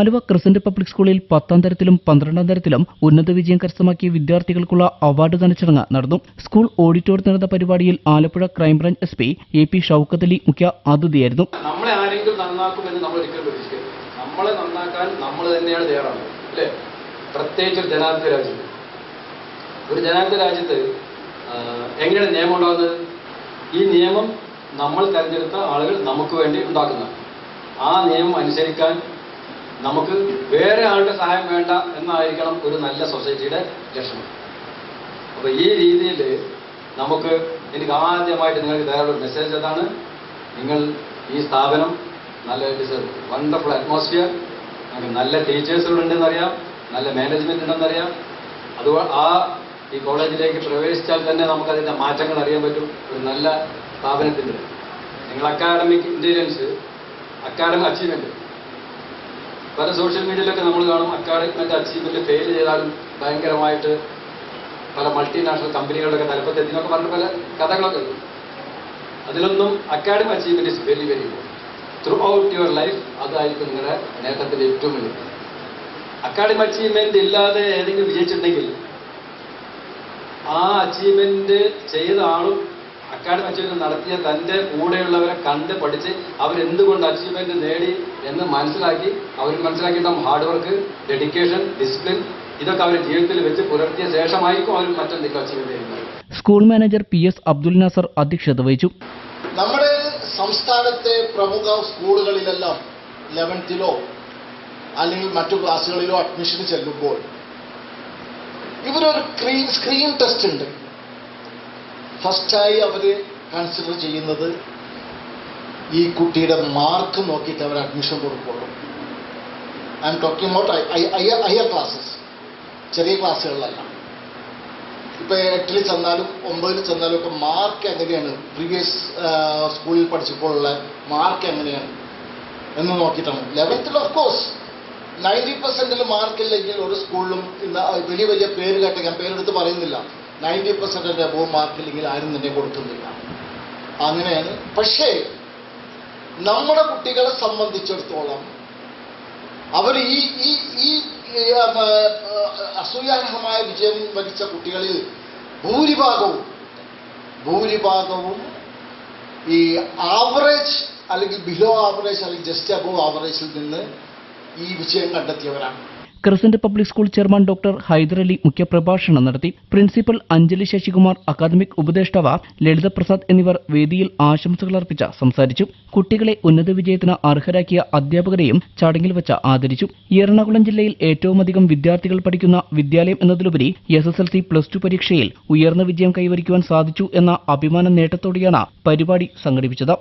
Aluva crescent public സ്കൂളിൽ പത്താം തരത്തിലും പന്ത്രണ്ടാം തരത്തിലും ഉന്നത വിജയം കരസ്ഥമാക്കിയ വിദ്യാർത്ഥികൾക്കുള്ള അവാർഡ് ദാന ചടങ്ങ് നടന്നു. സ്കൂൾ ഓഡിറ്റോറിയത്തിൽ നടന്ന പരിപാടിയിൽ Alappuzha crime branch S P A P Shoukath Ali മുഖ്യ അതിഥിയായിരുന്നു. നമ്മളെ ആരെങ്കിലും നന്നാക്കുമെന്ന് നമ്മൾ ഒരിക്കലും പ്രതീക്ഷിക്കരുത്. നമ്മളെ നന്നാക്കാൻ നമ്മൾ തന്നെയാണ് തയ്യാറാവുന്നത് അല്ലേ? പ്രത്യേകിച്ച് ഒരു ജനാധിപത്യ രാജ്യത്ത്. ഒരു ജനാധിപത്യ രാജ്യത്ത് എങ്ങനെ നിയമം ഉണ്ടാകുന്നത്? ഈ നിയമം നമ്മൾ തെരഞ്ഞെടുത്ത ആളുകൾ നമുക്ക് വേണ്ടി ഉണ്ടാക്കുന്നതാണ്. ആ നിയമം അനുസരിക്കാൻ നമുക്ക് വേറെ ആളുടെ സഹായം വേണ്ട എന്നായിരിക്കണം ഒരു നല്ല സൊസൈറ്റിയുടെ ലക്ഷണം അപ്പോൾ ഈ രീതിയിൽ നമുക്ക് എനിക്ക് ആദ്യമായിട്ട് നിങ്ങൾക്ക് തരാനുള്ള മെസ്സേജ് അതാണ് നിങ്ങൾ ഈ സ്ഥാപനം നല്ല വണ്ടർഫുൾ അറ്റ്മോസ്ഫിയർ നമുക്ക് നല്ല ടീച്ചേഴ്സ് ഉണ്ടെന്നറിയാം നല്ല മാനേജ്മെന്റ് ഉണ്ടെന്നറിയാം. അതുപോലെ ആ ഈ കോളേജിലേക്ക് പ്രവേശിച്ചാൽ തന്നെ നമുക്കതിന്റെ മാറ്റങ്ങൾ അറിയാൻ പറ്റും ഒരു നല്ല സ്ഥാപനത്തിന്റെ. നിങ്ങൾ അക്കാഡമിക് ഇന്റലിജൻസ് അക്കാഡമിക് അച്ചീവ്മെന്റ് പല സോഷ്യൽ മീഡിയയിലൊക്കെ നമ്മൾ കാണും അക്കാഡമിക് അച്ചീവ്മെന്റ് ഫെയിൽ ചെയ്താലും ഭയങ്കരമായിട്ട് പല മൾട്ടിനാഷണൽ കമ്പനികളിലൊക്കെ തലപ്പത്തെത്തി എന്നൊക്കെ പറഞ്ഞ പല കഥകളൊക്കെ അതിലൊന്നും academic achievement is very very throughout your life അതായിരിക്കും നിങ്ങളുടെ നേട്ടത്തിന്റെ ഏറ്റവും വലിയ അക്കാഡമിക് അച്ചീവ്മെന്റ് ഇല്ലാതെ ഏതെങ്കിലും വിജയിച്ചിട്ടുണ്ടെങ്കിൽ ആ അച്ചീവ്മെന്റ് ചെയ്ത ആളും അക്കാഡമിക് അച്ചീവ്മെന്റ് നടത്തിയ തന്റെ കൂടെയുള്ളവരെ കണ്ട് പഠിച്ച് അവരെന്തുകൊണ്ട് അച്ചീവ്മെന്റ് നേടി എന്ന് മനസ്സിലാക്കി അവർ മനസ്സിലാക്കിയിട്ടുണ്ടാവും ഹാർഡ് വർക്ക് ഡെഡിക്കേഷൻ ഡിസിപ്ലിൻ ഇതൊക്കെ അവർ ജീവിതത്തിൽ വെച്ച് പുലർത്തിയ ശേഷമായിരിക്കും അവർ മറ്റെന്തെങ്കിലും അച്ചീവ്മെന്റ് ചെയ്യുന്നത് school manager P S Abdul Nasar അധ്യക്ഷത വഹിച്ചു. നമ്മുടെ സംസ്ഥാനത്തെ പ്രമുഖ സ്കൂളുകളിലെല്ലാം ലെവൻത്തിലോ അല്ലെങ്കിൽ മറ്റു ക്ലാസ്സുകളിലോ അഡ്മിഷൻ ചെല്ലുമ്പോൾ ഇവരൊരു സ്ക്രീൻ ടെസ്റ്റ് ഉണ്ട്. ഫസ്റ്റായി അവർ കൺസിഡർ ചെയ്യുന്നത് ഈ കുട്ടിയുടെ മാർക്ക് നോക്കിയിട്ട് അവർ അഡ്മിഷൻ കൊടുക്കുള്ളൂ. I'm talking about higher classes ചെറിയ ക്ലാസ്സുകളിലല്ല ഇപ്പൊ എട്ടിൽ ചെന്നാലും ഒമ്പതിൽ ചെന്നാലും ഒക്കെ മാർക്ക് എങ്ങനെയാണ്? പ്രീവിയസ് സ്കൂളിൽ പഠിച്ചപ്പോഴുള്ള മാർക്ക് എങ്ങനെയാണ്? എന്ന് നോക്കിയിട്ടാണ്. ലെവൻത്തിൽ ഓഫ് കോഴ്സ് നയന്റി പെർസെന്റിൽ മാർക്കില്ലെങ്കിൽ ഒരു സ്കൂളിലും ഇന്ന് വലിയ വലിയ പേര് കേട്ട ഞാൻ പേരെടുത്ത് പറയുന്നില്ല. നയന്റി പെർസെന്റ് അബോവ് മാർക്ക് ഇല്ലെങ്കിൽ ആരും തന്നെ കൊടുക്കുന്നില്ല. അങ്ങനെയാണ് പക്ഷേ നമ്മുടെ കുട്ടികളെ സംബന്ധിച്ചിടത്തോളം അവർ ഈ ഈ ഈ അസൂയാർഹമായ വിജയം വരിച്ച കുട്ടികളിൽ ഭൂരിഭാഗവും ഭൂരിഭാഗവും ഈ ആവറേജ് അല്ലെങ്കിൽ ബിലോ ആവറേജ് അല്ലെങ്കിൽ ജസ്റ്റ് അബോവ് ആവറേജിൽ നിന്ന് ഈ വിജയം കണ്ടെത്തിയവരാണ്. Crescent public school chairman doctor Hyderali മുഖ്യപ്രഭാഷണം നടത്തി. പ്രിൻസിപ്പൽ അഞ്ജലി ശശികുമാർ അക്കാദമിക് ഉപദേഷ്ടാവ് ലളിതപ്രസാദ് എന്നിവർ വേദിയിൽ ആശംസകൾ അർപ്പിച്ച സംസാരിച്ചു. കുട്ടികളെ ഉന്നത വിജയത്തിന് അർഹരാക്കിയ അധ്യാപകരെയും ചടങ്ങിൽ വെച്ച് ആദരിച്ചു. എറണാകുളം ജില്ലയിൽ ഏറ്റവുമധികം വിദ്യാർത്ഥികൾ പഠിക്കുന്ന വിദ്യാലയം എന്നതിലുപരി S S L C plus two പരീക്ഷയിൽ ഉയർന്ന വിജയം കൈവരിക്കുവാൻ സാധിച്ചു എന്ന അഭിമാന നേട്ടത്തോടെയാണ് പരിപാടി സംഘടിപ്പിച്ചത്.